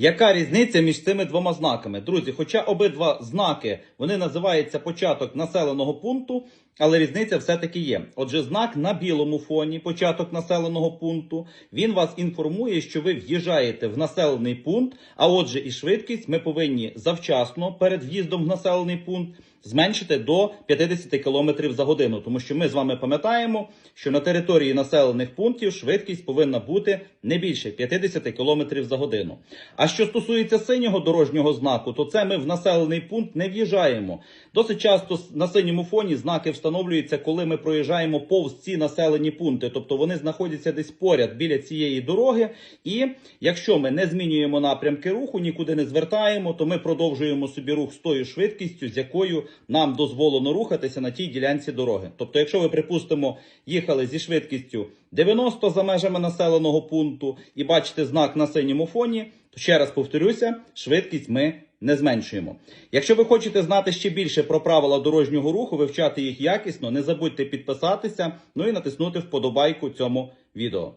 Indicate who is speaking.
Speaker 1: Яка різниця між цими двома знаками? Друзі, хоча обидва знаки вони називаються початок населеного пункту, але різниця все-таки є. Отже, знак на білому фоні, початок населеного пункту, він вас інформує, що ви в'їжджаєте в населений пункт, а отже, і швидкість ми повинні завчасно перед в'їздом в населений пункт зменшити до 50 км за годину, тому що ми з вами пам'ятаємо, що на території населених пунктів швидкість повинна бути не більше 50 км за годину. А що стосується синього дорожнього знаку, то це ми в населений пункт не в'їжджаємо. Досить часто на синьому фоні знаки встановлюються, коли ми проїжджаємо повз ці населені пункти, тобто вони знаходяться десь поряд біля цієї дороги. І якщо ми не змінюємо напрямки руху, нікуди не звертаємо, то ми продовжуємо собі рух з тою швидкістю, з якою нам дозволено рухатися на тій ділянці дороги. Тобто, якщо ви, припустимо, їхали зі швидкістю 90 за межами населеного пункту і бачите знак на синьому фоні, то ще раз повторюся, швидкість ми не зменшуємо. Якщо ви хочете знати ще більше про правила дорожнього руху, вивчати їх якісно, не забудьте підписатися, ну і натиснути вподобайку цьому відео.